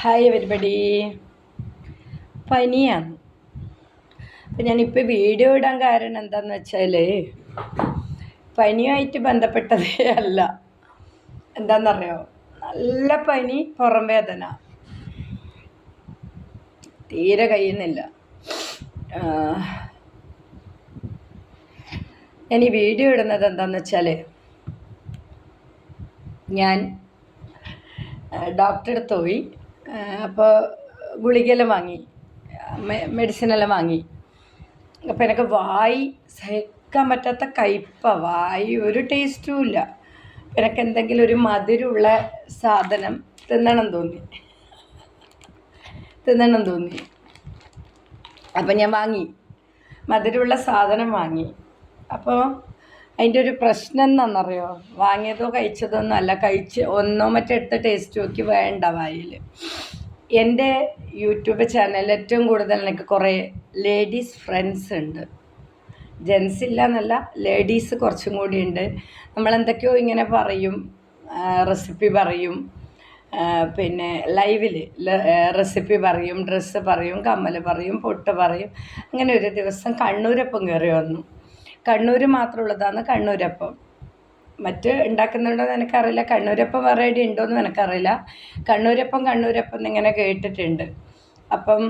Hi everybody പനിയാണ്. അപ്പം ഞാനിപ്പോൾ വീഡിയോ ഇടാൻ കാരണം എന്താണെന്ന് വെച്ചാൽ പനിയുമായിട്ട് ബന്ധപ്പെട്ടതേ അല്ല. എന്താണെന്നറിയോ നല്ല പനി പുറം വേദന തീരെ കഴിയുന്നില്ല. ഞാൻ ഈ വീഡിയോ ഇടുന്നത് എന്താണെന്ന് വെച്ചാൽ ഞാൻ ഡോക്ടറെ അടുത്ത് പോയി. അപ്പോൾ ഗുളികയെല്ലാം വാങ്ങി. മെഡിസിനെല്ലാം വാങ്ങി. അപ്പോൾ എനിക്ക് വായി സഹിക്കാൻ പറ്റാത്ത കയ്പ വായി ഒരു ടേസ്റ്റും ഇല്ല. എനിക്ക് എന്തെങ്കിലും ഒരു മധുരമുള്ള സാധനം തിന്നണം തോന്നി. തിന്നണം തോന്നി. അപ്പം ഞാൻ വാങ്ങി. മധുരമുള്ള സാധനം വാങ്ങി. അപ്പോൾ അതിന്റെ ഒരു പ്രശ്നം എന്താണെന്നറിയോ? വാങ്ങിയതോ കഴിച്ചതോ ഒന്നും അല്ല. കഴിച്ച് ഒന്നോ എടുത്ത് ടേസ്റ്റ് നോക്കി വേണ്ട വായിൽ. എന്റെ യൂട്യൂബ് ചാനലിൽ ഏറ്റവും കൂടുതൽ എനിക്ക് കുറേ ലേഡീസ് ഫ്രണ്ട്സ് ഉണ്ട്. ജെൻസ് ഇല്ല എന്നല്ല ലേഡീസ് കുറച്ചും കൂടി ഉണ്ട്. നമ്മളെന്തൊക്കെയോ ഇങ്ങനെ പറയും റെസിപ്പി പറയും പിന്നെ ലൈവിൽ റെസിപ്പി പറയും ഡ്രസ്സ് പറയും കമ്മൽ പറയും പൊട്ട് പറയും. അങ്ങനെ ഒരു ദിവസം കണ്ണൂരപ്പം കയറി വന്നു. കണ്ണൂർ മാത്രമുള്ളതാണ് കണ്ണൂരപ്പം. മറ്റ് ഉണ്ടാക്കുന്നുണ്ടോ എന്ന് എനിക്കറിയില്ല. കണ്ണൂരപ്പം വെറൈറ്റി ഉണ്ടോയെന്ന് എനിക്കറിയില്ല. കണ്ണൂരപ്പം കണ്ണൂരപ്പം എന്നിങ്ങനെ കേട്ടിട്ടുണ്ട്. അപ്പം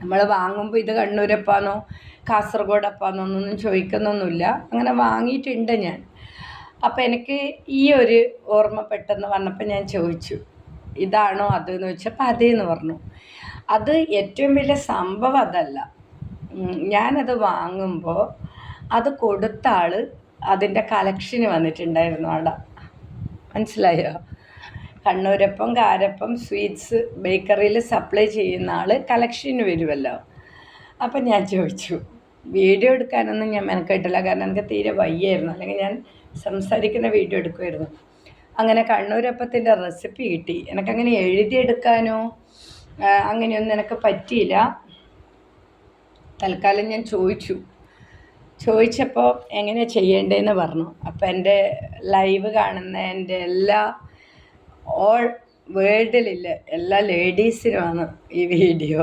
നമ്മൾ വാങ്ങുമ്പോൾ ഇത് കണ്ണൂരപ്പാന്നോ കാസർഗോഡപ്പാന്നോ എന്നൊന്നും ചോദിക്കുന്നൊന്നുമില്ല. അങ്ങനെ വാങ്ങിയിട്ടുണ്ട് ഞാൻ. അപ്പം എനിക്ക് ഈ ഒരു ഓർമ്മ പെട്ടെന്ന് വന്നപ്പോൾ ഞാൻ ചോദിച്ചു ഇതാണോ അത്? എന്ന് ചോദിച്ചപ്പോൾ അതേന്ന് പറഞ്ഞു. അത് ഏറ്റവും വലിയ സംഭവം അതല്ല. ഞാനത് വാങ്ങുമ്പോൾ അത് കൊടുത്ത ആൾ അതിന്റെ കളക്ഷന് വന്നിട്ടുണ്ടായിരുന്നു അവിടെ മനസ്സിലായോ? കണ്ണൂരപ്പം കാരപ്പം സ്വീറ്റ്സ് ബേക്കറിയിൽ സപ്ലൈ ചെയ്യുന്ന ആൾ കളക്ഷന് വരുമല്ലോ അപ്പം ഞാൻ ചോദിച്ചു വീഡിയോ എടുക്കാനൊന്നും ഞാൻ മെനക്കെട്ടില്ല. കാരണം എനിക്ക് തീരെ വയ്യായിരുന്നു. അല്ലെങ്കിൽ ഞാൻ സംസാരിക്കുന്ന വീഡിയോ എടുക്കുമായിരുന്നു അങ്ങനെ കണ്ണൂരപ്പത്തിന്റെ റെസിപ്പി കിട്ടി. എനിക്കങ്ങനെ എഴുതിയെടുക്കാനോ അങ്ങനെയൊന്നും എനിക്ക് പറ്റിയില്ല. തൽക്കാലം ഞാൻ ചോദിച്ചു. ചോദിച്ചപ്പോൾ എങ്ങനെ ചെയ്യേണ്ടതെന്ന് പറഞ്ഞു. അപ്പോൾ എന്റെ ലൈവ് കാണുന്ന എന്റെ എല്ലാ ഓൾ വേൾഡിലില്ല എല്ലാ ലേഡീസിനുമാണ് ഈ വീഡിയോ.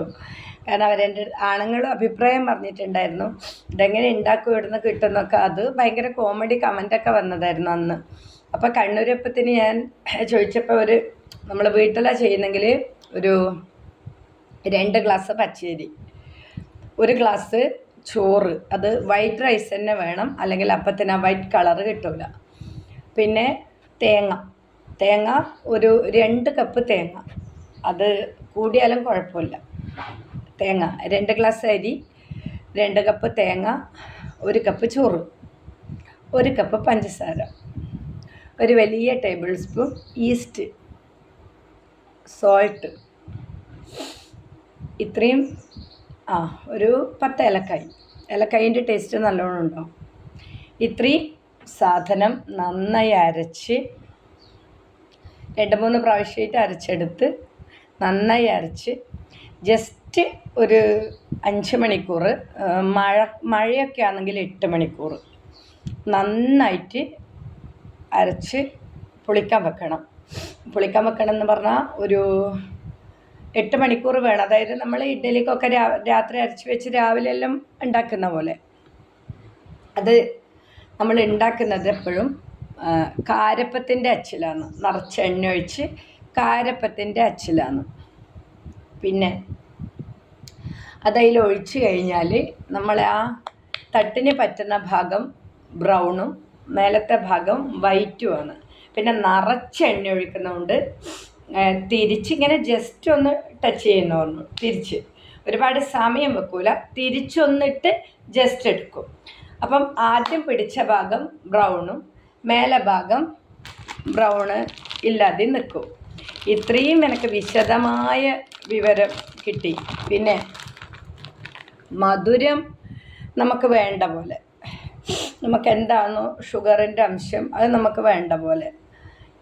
കാരണം അവരെന്റെ ആണുങ്ങളും അഭിപ്രായം പറഞ്ഞിട്ടുണ്ടായിരുന്നു. ഇതെങ്ങനെ ഉണ്ടാക്കും ഇവിടുന്ന് കിട്ടുന്നൊക്കെ അത് ഭയങ്കര കോമഡി കമന്റൊക്കെ വന്നതായിരുന്നു അന്ന്. അപ്പോൾ കണ്ണൂരപ്പത്തിന് ഞാൻ ചോദിച്ചപ്പോൾ ഒരു നമ്മൾ വീട്ടിലാണ് ചെയ്യുന്നെങ്കിൽ ഒരു രണ്ട് ഗ്ലാസ് പച്ചരി. ഒരു ഗ്ലാസ് ചോറ്. അത് വൈറ്റ് റൈസ് തന്നെ വേണം. അല്ലെങ്കിൽ അപ്പത്തിന് ആ വൈറ്റ് കളർ കിട്ടില്ല പിന്നെ തേങ്ങ. തേങ്ങ ഒരു രണ്ട് കപ്പ് തേങ്ങ. അത് കൂടിയാലും കുഴപ്പമില്ല. തേങ്ങ. രണ്ട് ഗ്ലാസ് അരി രണ്ട് കപ്പ് തേങ്ങ ഒരു കപ്പ് ചോറ് ഒരു കപ്പ് പഞ്ചസാര ഒരു വലിയ ടേബിൾ സ്പൂൺ ഈസ്റ്റ് സോൾട്ട് ഇത്രയും ആ ഒരു പത്ത് ഏലക്കായി. ഏലക്കായിന്റെ ടേസ്റ്റ് നല്ലോണം ഉണ്ടോ? ഇത്രയും സാധനം നന്നായി അരച്ച് രണ്ട് മൂന്ന് പ്രാവശ്യമായിട്ട് അരച്ചെടുത്ത് നന്നായി അരച്ച് ജസ്റ്റ് ഒരു അഞ്ച് മണിക്കൂർ മഴ മഴയൊക്കെ ആണെങ്കിൽ എട്ട് മണിക്കൂർ നന്നായിട്ട് അരച്ച് പുളിക്കാൻ വെക്കണം. പുളിക്കാൻ വെക്കണം എന്ന് പറഞ്ഞാൽ ഒരു എട്ട് മണിക്കൂർ വേണം. അതായത് നമ്മൾ ഇഡ്ഡലിക്കൊക്കെ രാത്രി അരച്ച് വെച്ച് രാവിലെ എല്ലാം ഉണ്ടാക്കുന്ന പോലെ. അത് നമ്മൾ ഉണ്ടാക്കുന്നത് എപ്പോഴും കാരപ്പത്തിന്റെ അച്ചിലാണ്. നിറച്ച് എണ്ണ ഒഴിച്ച് കാരപ്പത്തിന്റെ അച്ചിലാണ്. പിന്നെ അതതിൽ ഒഴിച്ച് കഴിഞ്ഞാൽ നമ്മൾ ആ തട്ടിന് പറ്റുന്ന ഭാഗം ബ്രൗണും മേലത്തെ ഭാഗം വൈറ്റുമാണ്. പിന്നെ നിറച്ച് എണ്ണ ഒഴിക്കുന്നതുകൊണ്ട് തിരിച്ചിങ്ങനെ ജസ്റ്റ് ഒന്ന് ടച്ച് ചെയ്യുന്ന ഓർമ്മ തിരിച്ച്. ഒരുപാട് സമയം വെക്കൂല. തിരിച്ചൊന്നിട്ട് ജസ്റ്റ് എടുക്കും. അപ്പം ആദ്യം പിടിച്ച ഭാഗം ബ്രൗണും മേലെ ഭാഗം ബ്രൗണ് ഇല്ലാതെ നിൽക്കും. ഇത്രയും എനിക്ക് വിശദമായ വിവരം കിട്ടി. പിന്നെ മധുരം നമുക്ക് വേണ്ട പോലെ. നമുക്ക് എന്താണോ ഷുഗറിന്റെ അംശം അത് നമുക്ക് വേണ്ട പോലെ.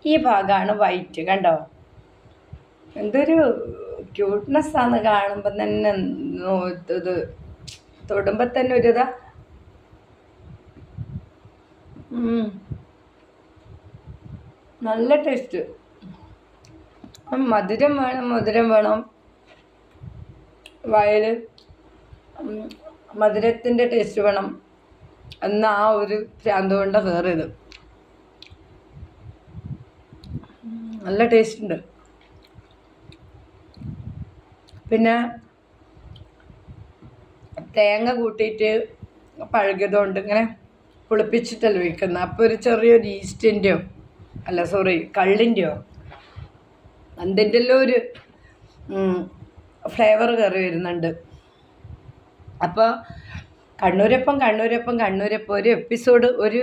ഈ ഭാഗമാണ് വൈറ്റ് കണ്ടോ? എന്തൊരു ക്യൂട്ട്നെസ് ആണ് കാണുമ്പോൾ തന്നെ ഇത് തൊടുമ്പോൾ തന്നെ ഒരു ഇതാ. നല്ല ടേസ്റ്റ് മധുരം വേണം മധുരം വേണം. വയൽ മധുരത്തിന്റെ ടേസ്റ്റ് വേണം. എന്ന ആ ഒരു ഭ്രാന്ത് കൊണ്ട് വേറെ ഇത് നല്ല ടേസ്റ്റ് ഉണ്ട്. പിന്നെ തേങ്ങ കൂട്ടിയിട്ട് പഴകിയതുകൊണ്ട് ഇങ്ങനെ പുളിപ്പിച്ചിട്ടല്ല വയ്ക്കുന്നത് അപ്പോൾ ഒരു ചെറിയൊരു ഈസ്റ്റിന്റെയോ അല്ല സോറി കള്ളിന്റെയോ എന്തിന്റെല്ലോ ഒരു ഫ്ലേവർ കയറി വരുന്നുണ്ട്. അപ്പോൾ കണ്ണൂരപ്പം കണ്ണൂരപ്പം കണ്ണൂരപ്പം ഒരു എപ്പിസോഡ് ഒരു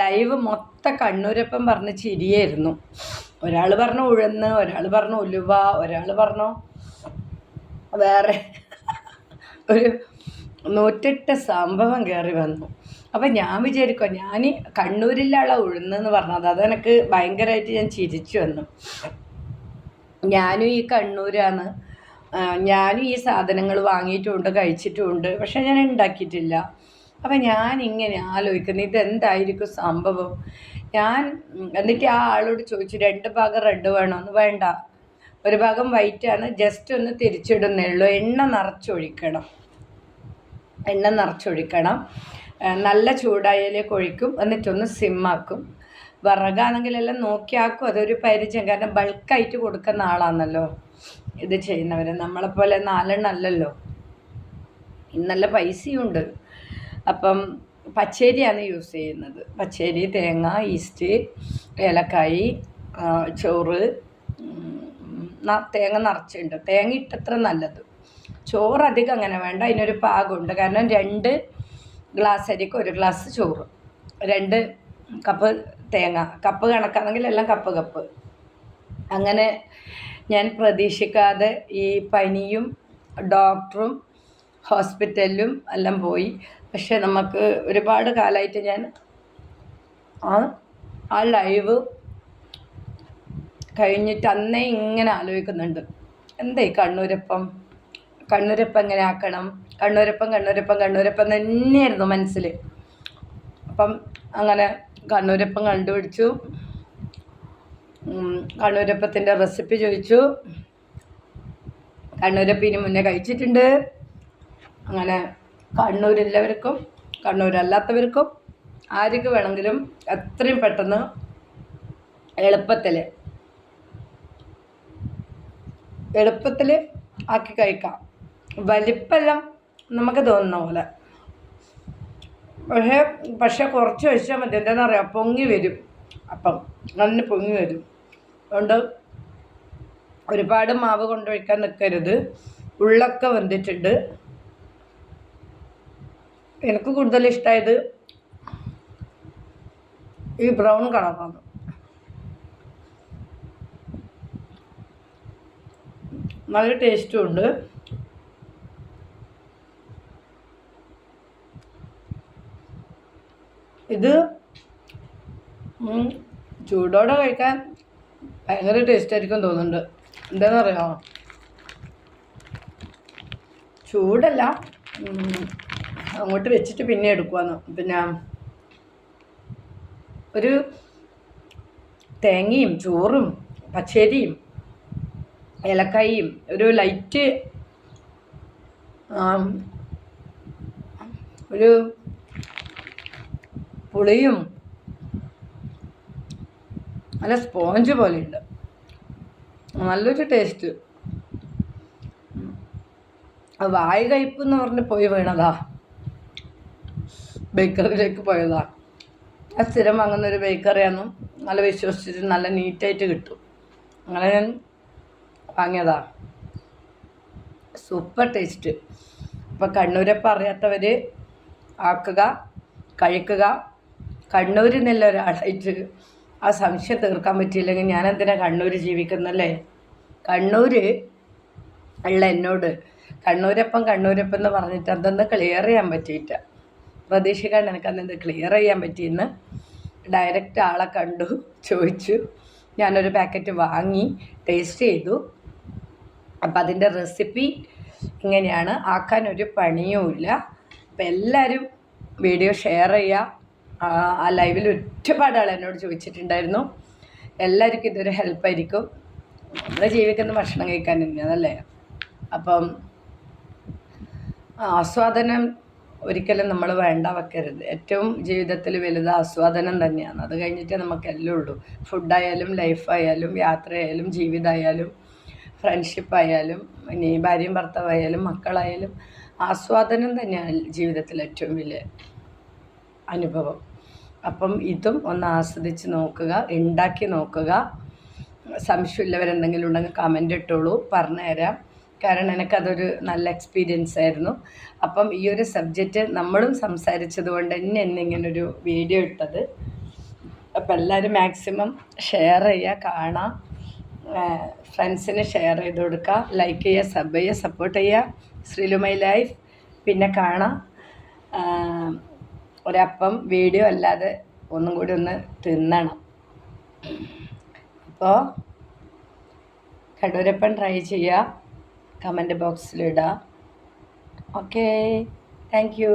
ലൈവ് മൊത്തം കണ്ണൂരപ്പം പറഞ്ഞ് ചിരിയായിരുന്നു. ഒരാൾ പറഞ്ഞു ഉഴന്ന് ഒരാൾ പറഞ്ഞു ഉലുവ ഒരാൾ പറഞ്ഞു വേറെ ഒരു നൂറ്റെട്ട് സംഭവം കയറി വന്നു. അപ്പം ഞാൻ വിചാരിക്കുക ഞാൻ കണ്ണൂരിലുള്ള ഉഴുന്നെന്ന് പറഞ്ഞത്. അതെനിക്ക് ഭയങ്കരമായിട്ട് ഞാൻ ചിരിച്ചു വന്നു. ഞാനും ഈ കണ്ണൂരാണ്. ഞാനും ഈ സാധനങ്ങൾ വാങ്ങിയിട്ടുമുണ്ട് കഴിച്ചിട്ടുമുണ്ട് പക്ഷെ ഞാൻ ഉണ്ടാക്കിയിട്ടില്ല അപ്പം ഞാൻ ഇങ്ങനെ ആലോചിക്കുന്നു ഇതെന്തായിരിക്കും സംഭവം? ഞാൻ എന്നിട്ട് ആ ആളോട് ചോദിച്ചു രണ്ട് ഭാഗം റെഡ് വേണമെന്ന് വേണ്ട. ഒരു ഭാഗം വൈറ്റാണ് ജസ്റ്റ് ഒന്ന് തിരിച്ചിടുന്നേ ഉള്ളൂ. എണ്ണ നിറച്ചൊഴിക്കണം. എണ്ണ നിറച്ചൊഴിക്കണം. നല്ല ചൂടായാലേക്ക് ഒഴിക്കും. എന്നിട്ടൊന്ന് സിമ്മാക്കും വിറകാണെങ്കിലെല്ലാം നോക്കിയാക്കും അതൊരു പരിചയം. കാരണം ബൾക്കായിട്ട് കൊടുക്കുന്ന ആളാണല്ലോ ഇത് ചെയ്യുന്നവർ നമ്മളെപ്പോലെ നാലെണ്ണം അല്ലല്ലോ. ഇന്നല്ല പൈസയുണ്ട്. അപ്പം പച്ചേരിയാണ് യൂസ് ചെയ്യുന്നത്. പച്ചേരി തേങ്ങ ഈസ്റ്റ് ഏലക്കായി ചോറ് തേങ്ങ നിറച്ചുണ്ട് തേങ്ങ ഇട്ടത്ര നല്ലത്. ചോറ് അധികം അങ്ങനെ വേണ്ട. അതിനൊരു പാകമുണ്ട് കാരണം രണ്ട് ഗ്ലാസ് അരിക്ക് ഒരു ഗ്ലാസ് ചോറ്. രണ്ട് കപ്പ് തേങ്ങ. കപ്പ് കണക്കാണെങ്കിൽ എല്ലാം കപ്പ് കപ്പ്. അങ്ങനെ ഞാൻ പ്രതീക്ഷിക്കാതെ ഈ പനിയും ഡോക്ടറും ഹോസ്പിറ്റലിലും എല്ലാം പോയി. പക്ഷെ നമുക്ക് ഒരുപാട് കാലമായിട്ട് ഞാൻ ആ ആ ലൈവ് കഴിഞ്ഞിട്ട് അന്നേ ഇങ്ങനെ ആലോചിക്കുന്നുണ്ട്. എന്തേ കണ്ണൂരപ്പം? കണ്ണൂരപ്പം എങ്ങനെ ആക്കണം? കണ്ണൂരപ്പം കണ്ണൂരപ്പം കണ്ണൂരപ്പം തന്നെയായിരുന്നു മനസ്സിൽ അപ്പം അങ്ങനെ കണ്ണൂരപ്പം കണ്ടുപിടിച്ചു. കണ്ണൂരപ്പത്തിന്റെ റെസിപ്പി ചോദിച്ചു. കണ്ണൂരപ്പം ഇനി മുന്നേ കഴിച്ചിട്ടുണ്ട്. അങ്ങനെ കണ്ണൂരുള്ളവർക്കും കണ്ണൂരല്ലാത്തവർക്കും ആർക്ക് വേണമെങ്കിലും എത്രയും പെട്ടെന്ന് എളുപ്പത്തിൽ എളുപ്പത്തിൽ ആക്കി കഴിക്കാം. വലിപ്പെല്ലാം നമുക്ക് തോന്നുന്ന പോലെ. പക്ഷേ പക്ഷേ കുറച്ച് കഴിച്ചാൽ മതി. എന്താണെന്ന് അറിയാം? പൊങ്ങി വരും. അപ്പം നല്ല പൊങ്ങി വരും. അതുകൊണ്ട് ഒരുപാട് മാവ് കൊണ്ടുവയ്ക്കാൻ നിൽക്കരുത്. ഉള്ളൊക്കെ വെന്തിട്ടുണ്ട്. എനിക്ക് കൂടുതൽ ഇഷ്ടമായത് ഈ ബ്രൗൺ കളറാണ്. നല്ല ടേസ്റ്റും ഉണ്ട്. ഇത് ചൂടോടെ കഴിക്കാൻ ഭയങ്കര ടേസ്റ്റ് ആയിരിക്കും തോന്നുന്നുണ്ട്. എന്താണെന്നറിയാമോ ചൂടല്ല അങ്ങോട്ട് വെച്ചിട്ട് പിന്നെ എടുക്കുവാന്ന്. പിന്നെ ഒരു തേങ്ങയും ചോറും പച്ചരിയും ഏലക്കായും ഒരു ലൈറ്റ് ഒരു പുളിയും നല്ല സ്പോഞ്ച് പോലെയുണ്ട്. നല്ലൊരു ടേസ്റ്റ് വായ കയ്പ് എന്ന് പറഞ്ഞ് പോയി വീണതാ. ബേക്കറിയിലേക്ക് പോയതാ. സ്ഥിരം വാങ്ങുന്ന ഒരു ബേക്കറിയാണ് നല്ല വിശ്വസിച്ചിട്ട് നല്ല നീറ്റായിട്ട് കിട്ടും. അങ്ങനെ ഞാൻ വാങ്ങിയതാ. സൂപ്പർ ടേസ്റ്റ് അപ്പം കണ്ണൂരപ്പം അറിയാത്തവർ ആക്കുക കഴിക്കുക. കണ്ണൂരിൽ നിന്നുള്ള ഒരാളായിട്ട് ആ സംശയം തീർക്കാൻ പറ്റിയില്ലെങ്കിൽ ഞാൻ എന്തിനാ കണ്ണൂർ ജീവിക്കുന്നല്ലേ? കണ്ണൂർ ഉള്ള എന്നോട് കണ്ണൂരപ്പം കണ്ണൂരപ്പം എന്ന് പറഞ്ഞിട്ട് അതൊന്ന് ക്ലിയർ ചെയ്യാൻ പറ്റിയിട്ട പ്രതീക്ഷിക്കാണ്ട് എനിക്ക് അന്ന് ക്ലിയർ ചെയ്യാൻ പറ്റിയെന്ന്. ഡയറക്റ്റ് ആളെ കണ്ടു ചോദിച്ചു. ഞാനൊരു പാക്കറ്റ് വാങ്ങി ടേസ്റ്റ് ചെയ്തു. അപ്പം അതിന്റെ റെസിപ്പി ഇങ്ങനെയാണ്. ആക്കാൻ ഒരു പണിയുമില്ല അപ്പം എല്ലാവരും വീഡിയോ ഷെയർ ചെയ്യുക ആ ലൈവിൽ ഒരുപാട് ആൾ എന്നോട് ചോദിച്ചിട്ടുണ്ടായിരുന്നു. എല്ലാവർക്കും ഇതൊരു ഹെൽപ്പായിരിക്കും നമ്മുടെ ജീവിക്കുന്ന ഭക്ഷണം കഴിക്കാൻ തന്നെയാണല്ലേ? അപ്പം ആസ്വാദനം ഒരിക്കലും നമ്മൾ വേണ്ട വെക്കരുത്. ഏറ്റവും ജീവിതത്തിൽ വലുത് ആസ്വാദനം തന്നെയാണ്. അത് കഴിഞ്ഞിട്ടേ നമുക്ക് എല്ലാം ഉള്ളൂ ഫുഡായാലും ലൈഫായാലും യാത്രയായാലും ജീവിതമായാലും ഫ്രണ്ട്ഷിപ്പ് ആയാലും ഇനി ഭാര്യയും ഭർത്താവായാലും മക്കളായാലും ആസ്വാദനം തന്നെയാണ് ജീവിതത്തിൽ ഏറ്റവും വലിയ അനുഭവം. അപ്പം ഇതും ഒന്ന് ആസ്വദിച്ച് നോക്കുക ഉണ്ടാക്കി നോക്കുക. സംശയമുള്ളവരെന്തെങ്കിലും ഉണ്ടെങ്കിൽ കമന്റ് ഇട്ടോളൂ പറഞ്ഞുതരാം കാരണം എനിക്കതൊരു നല്ല എക്സ്പീരിയൻസ് ആയിരുന്നു. അപ്പം ഈ ഒരു സബ്ജക്റ്റ് നമ്മളും സംസാരിച്ചത് കൊണ്ട് തന്നെ എന്നെ ഒരു വീഡിയോ ഇട്ടത്. അപ്പം എല്ലാവരും മാക്സിമം ഷെയർ ചെയ്യുക കാണാം ഫ്രണ്ട്സിന് ഷെയർ ചെയ്ത് കൊടുക്കുക ലൈക്ക് ചെയ്യുക സബ് ചെയ്യുക സപ്പോർട്ട് ചെയ്യുക. ശ്രീലുമൈ ലൈഫ് പിന്നെ കാണാം. ഒരപ്പം വീഡിയോ അല്ലാതെ ഒന്നും കൂടി ഒന്ന് തിന്നണം. അപ്പോൾ കടൂരപ്പൻ ട്രൈ ചെയ്യുക. കമന്റ് ബോക്സിലിടുക ഓക്കേ താങ്ക് യു